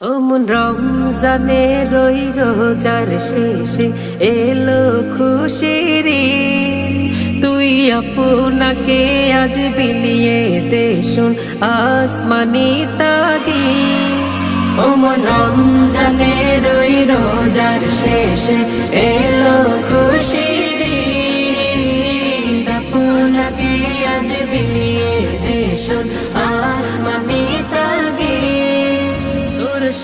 ওমন রমজানে রই রোজার শেষে এলো খুশির। তুই আপনাকে আজ বিলিয়ে দে শুন আসমানি তাগি ওমন রমজানে রই রোজার শেষে এলো খুশির। আপনাকে আজ বিলিয়ে দে শুন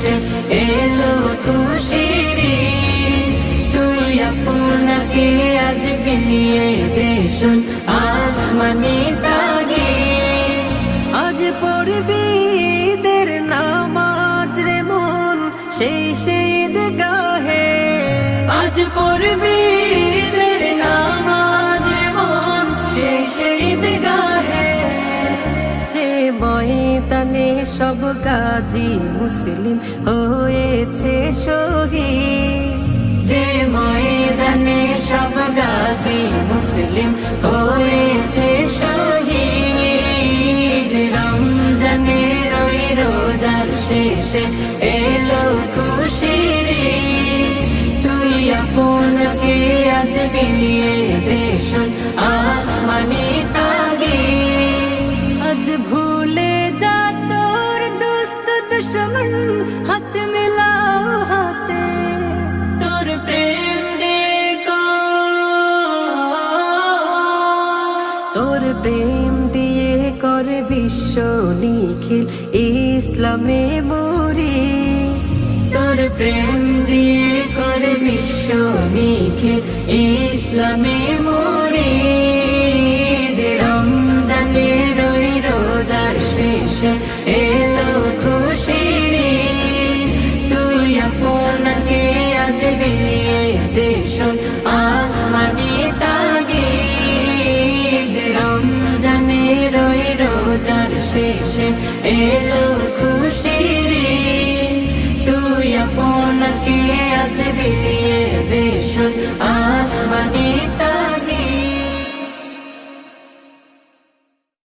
শেষে এলো খুশির। তুই আপনাকে আজ বিলিয়ে দেশুন আসমানি তাগে আজ পড়বি ঈদের নামাজ রে মন, সেই সেই গাহে আজ পড়বি ময়দানে সব গাজী মুসলিম হয়েছে শহীদ যে ময়দানে সব গাজী মুসলিম হয়েছে শহীদ রমজানে রই রোজার শেষে এলো খুশি। তুই আপনাকে আজ বিলিয়ে দেশুন আসমানি হাত মিলাও হাতে তোর প্রেম দেখো তোর প্রেম দিয়ে করে বিশ্ব নিখিল ইসলামে মরি তোর প্রেম দিয়ে করে বিশ্ব নিখিল ইসলামে দেশন আসমানি তাগে। রমজানে রই রোজার শেষে এলো খুশি রে তুই আপনাকে আজকে